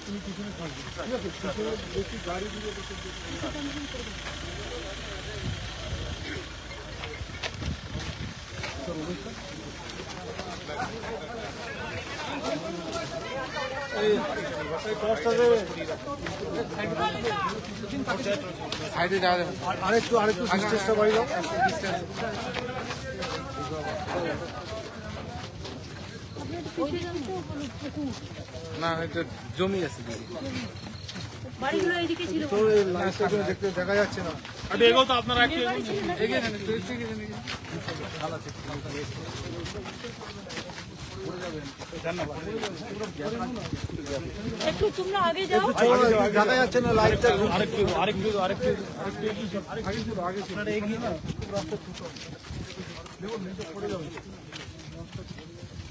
তুমি পিছনে থাকবে ঠিক আছে পিছনে বেশি গাড়ি দিয়ে Thank you. সাইডে যাওয়া যাবে। আরেকটু আরেকটু চেষ্টা দাও না এটা জমি আছে বাড়িগুলো এদিকে ছিল। তো লাইটটা দেখতে দেখা যাচ্ছে না? এগিয়ে একটু, এগিয়ে যান। একটু তোমরা আগে যাও। দেখা যাচ্ছে না লাইটটা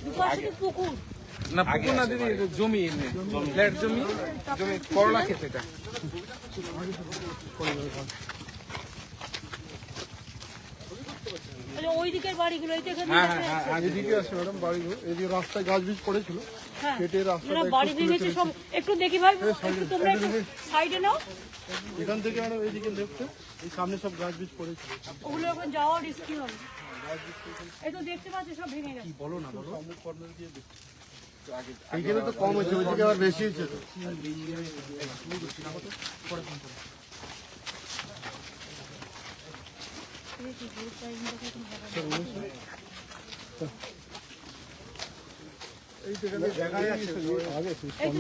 দুপাশে তো পুকুর। না পুকুর না দিদি জমি ফ্ল্যাট জমি জমি করলা খেতে এটা তাহলে ওই দিকের বাড়িগুলো এই দেখে হ্যাঁ হ্যাঁ হ্যাঁ এদিকে আছে ম্যাডাম বাড়িগুলো। এদিকে রাস্তায় গাছ বীজ পড়েছিল কেটে রাস্তাটা বাড়ি ভেঙেছে সব একটু দেখি ভাই একটু তোমরা একটু সাইডে নাও। এখান থেকে ম্যাডাম এইদিকে লেফটে এই সামনে সব গাছ বীজ পড়েছিল ওগুলো এখন যাওয়া রিস্কি হবে। এই তো দেখতে পাচ্ছি সব ভেঙে গেছে। এইখানে তো কম হয়েছে ওইদিকে আবার বেশি হয়েছে তো।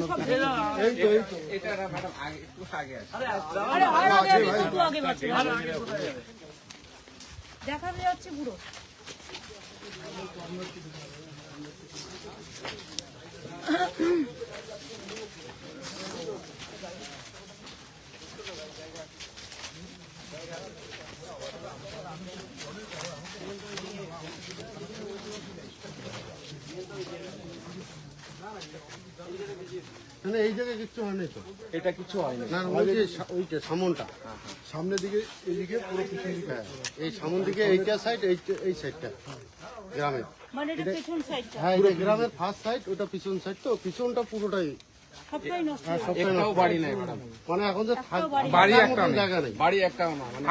সব ভেঙে গেছে। এই তো এই তো এটা ম্যাডাম আগে একটু আগে আছে আরে আরে আরে আরে, একটু আগে বাড়ছে দেখা যাচ্ছে পুরো মানে এই জায়গায় কিচ্ছু হয়নি তো? এটা কিছু হয়নি না ওই যে সা- সামনটা। সামনের দিকে এইদিকে পুরো পিছন দিকে এই সামন দিকে এইটা সাইড এই সাইডটা গ্রামের মানে এটা পেছন সাইডটা হ্যাঁ এই গ্রামের ফার্স্ট সাইড ওটা পিছন সাইড তো। পিছনটা পুরোটাই হ্যাঁ, মানে মানে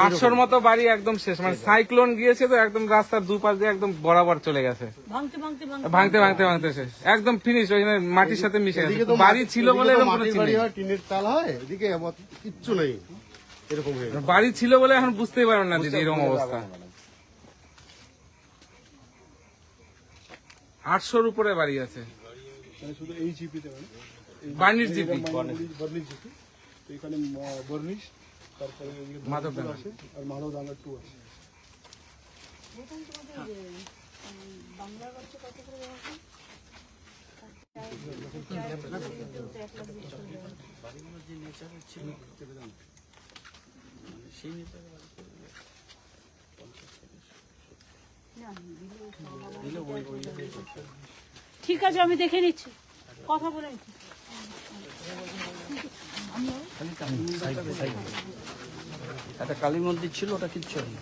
আটশোর মতো বাড়ি একদম শেষ। মানে সাইক্লোন গিয়েছে তো একদম রাস্তার দুপাশ দিয়ে একদম বরাবর চলে গেছে। ভাঙতে ভাঙতে ভাঙতে। শেষ। একদম ফিনিশ ওইখানে মাটির সাথে মিশে গেছে। বাড়ি ছিল বলে। হয় টিনের চাল হয় এদিকে কিচ্ছু নেই। এরকম বাড়ি ছিল বলে এখন বুঝতেই পারবেন না দিদি এরকম অবস্থা। আটশোর উপরে বাড়ি আছে। শুধু এই জিপিতে মানে বার্নিশ জিপি বর্নিশ জিপি তো এখানে বর্নিশ তারপরে আছে আর টু আছে। ঠিক আছে আমি দেখে নিচ্ছি। কথা বলে নিচ্ছি। একটা কালী মন্দির ছিল ওটা কিচ্ছু হয়নি।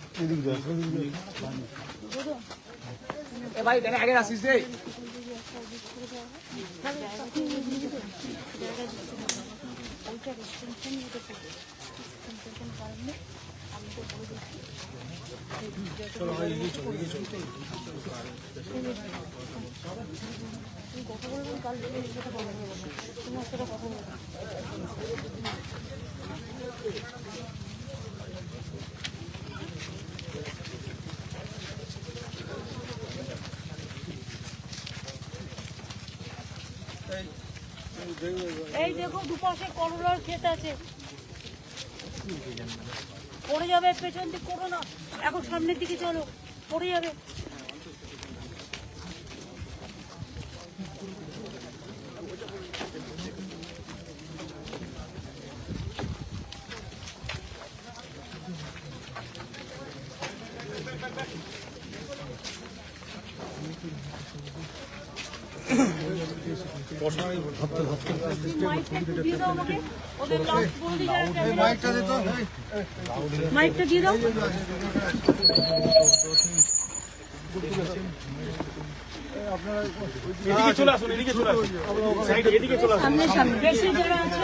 এই দেখো দুপাশে করলার ক্ষেত আছে। পড়ে যাবে পেছন দিক করো না। এখন সামনের দিকে চলো পড়ে যাবে। Thank একটু দিয়ে দাও আমাকে। ওদের লাউড বৌদি যারা ক্যামেরা- মাইকটা দিয়ে দাও এদিকে চলে আসুন এদিকে চলে আসুন সাইডে এদিকে চলে আসুন সামনে সামনে বেশি যারা আছে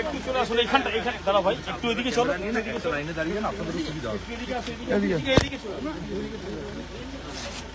একটু চলে আসুন এইখানটা এখানে দাঁড়া ভাই একটু এদিকে চলো এদিকে চলো এদিকে আসো, এদিকে এদিকে এদিকে চলো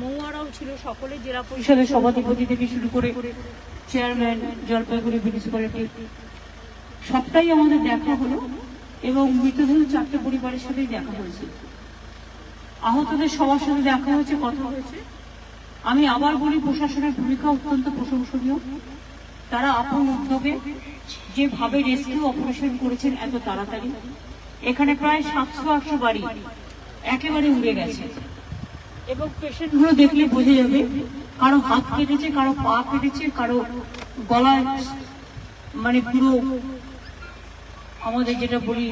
মৌয়ারাও ছিল সকলে জেলা পরিষদের সভাধিপতি থেকে শুরু করে চেয়ারম্যান জলপাইগুড়ি মিউনিসিপ্যালিটি সবটাই আমাদের দেখা হলো এবং মৃতদেহ চারটে পরিবারের সাথেই দেখা হয়েছে। আহতদের সবার সাথে দেখা হয়েছে কথা হয়েছে। আমি আবার বলি প্রশাসনের ভূমিকা অত্যন্ত প্রশংসনীয়। তারা আপন উদ্যোগে যেভাবে রেস্কিউ অপারেশন করেছেন এত তাড়াতাড়ি। এখানে প্রায় সাতশো আটশো বাড়ি একেবারে উড়ে গেছে। এবং পেশেন্টগুলো দেখলে বোঝা যাবে কারও হাত কেটেছে, কারও পা কেটেছে, কারও গলায় মানে পুরো আমাদের যেটা বলি,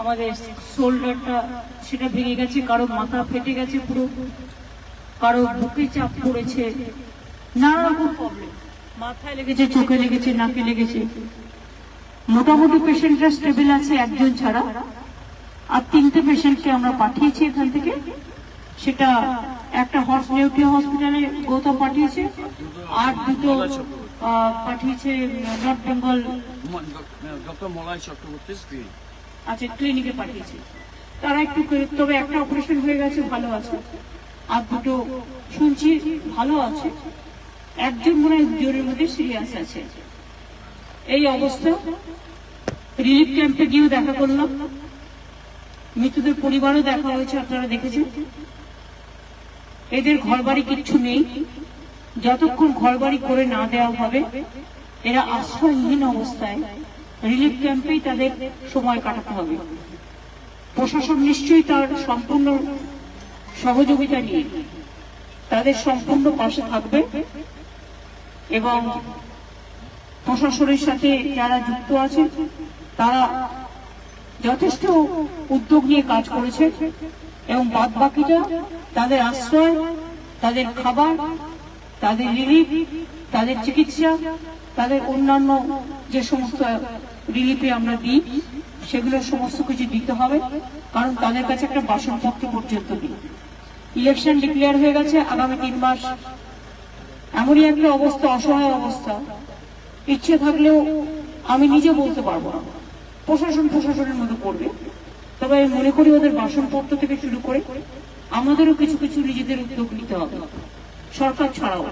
আমাদের শোল্ডারটা সেটা ভেঙে গেছে, কারও মাথা ফেটে গেছে পুরো, কারও বুকে চাপ পড়েছে, নানা রকম প্রবলেম মাথায় লেগেছে, চোখে লেগেছে, নাকে লেগেছে। মোটামুটি পেশেন্টরা স্টেবল আছে একজন ছাড়া। আর তিনটে পেশেন্টকে আমরা পাঠিয়েছি এখান থেকে। সেটা একটা হর্স নেউটিয়া হসপিটালে গৌতম পাঠিয়েছে আর দুটো পাঠিয়েছে নর্থ বেঙ্গল ডক্টর মলয় চক্রবর্তী আচ্ছা ক্লিনিকে পাঠিয়েছে। তারা একটু তবে একটা অপারেশন হয়ে গেছে ভালো আছে। আর দুটো শুনছি ভালো আছে। একজন মনে হয় জোরের মধ্যে সিরিয়াস আছে। এই অবস্থা রিলিফ ক্যাম্পে গিয়েও দেখা করলাম। মৃতদের পরিবারও দেখা হয়েছে আপনারা দেখেছেন। এদের ঘর বাড়ি কিচ্ছু নেই। যতক্ষণ ঘর বাড়ি করে না দেওয়া হবে, এরা আশ্রয়হীন অবস্থায় রিলিফ ক্যাম্পেই তাদের সময় কাটাতে হবে। প্রশাসন নিশ্চয়ই তার সম্পূর্ণ সহযোগিতা নিয়ে তাদের সম্পূর্ণ পাশে থাকবে এবং প্রশাসনের সাথে যারা যুক্ত আছে তারা যথেষ্ট উদ্যোগ নিয়ে কাজ করেছে এবং বাদ বাকিটা তাদের আশ্রয়, তাদের খাবার, তাদের রিলিফ তাদের চিকিৎসা, তাদের অন্যান্য যে সমস্ত রিলিফে আমরা দিই, সেগুলো সমস্ত কিছু দিতে হবে, কারণ তাদের কাছে একটা বাসনপত্র পর্যন্ত নেই। ইলেকশন ডিক্লেয়ার হয়ে গেছে, আগামী তিন মাস। এমনই একটা অবস্থা, অসহায় অবস্থা। ইচ্ছে থাকলেও আমি নিজে বলতে পারব না। প্রশাসন প্রশাসনের মতো করবে। তবে আমি মনে করি ওদের বাসনপত্র থেকে শুরু করে আমাদেরও কিছু কিছু নিজেদের উদ্যোগ নিতে হবে। সরকার ছাড়াও।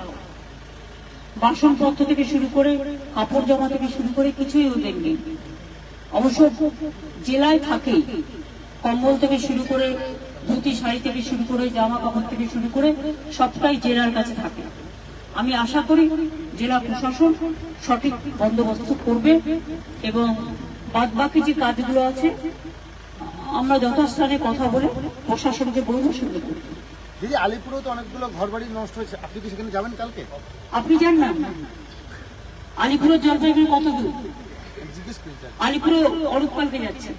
বাসনপত্র থেকে শুরু করে, কাপড় জামা থেকে শুরু করে কিছুই ওদের নেই। অবশ্য জেলায় থাকেই। কম্বল থেকে শুরু করে, ধুতি, শাড়ি থেকে শুরু করে জামা কাপড় থেকে শুরু করে সবটাই জেলার কাছে থাকে। আমি আশা করি জেলা প্রশাসন সঠিক বন্দোবস্ত করবে এবং বাদ বাকি যে কাজগুলো আছে আমরা যথাস্থানে কথা বলে প্রশাসনকে বলব সেগুলো দিদি আলিপুরেও তো অনেকগুলো ঘর বাড়ি নষ্ট হয়েছে। আপনি কি সেখানে যাবেন কালকে? আপনি যান না? আলিপুরের জলপাইগুড়ি কত দূর? জিজ্ঞেস করি স্যার। আলিপুরে অরূপপালকে যাচ্ছে।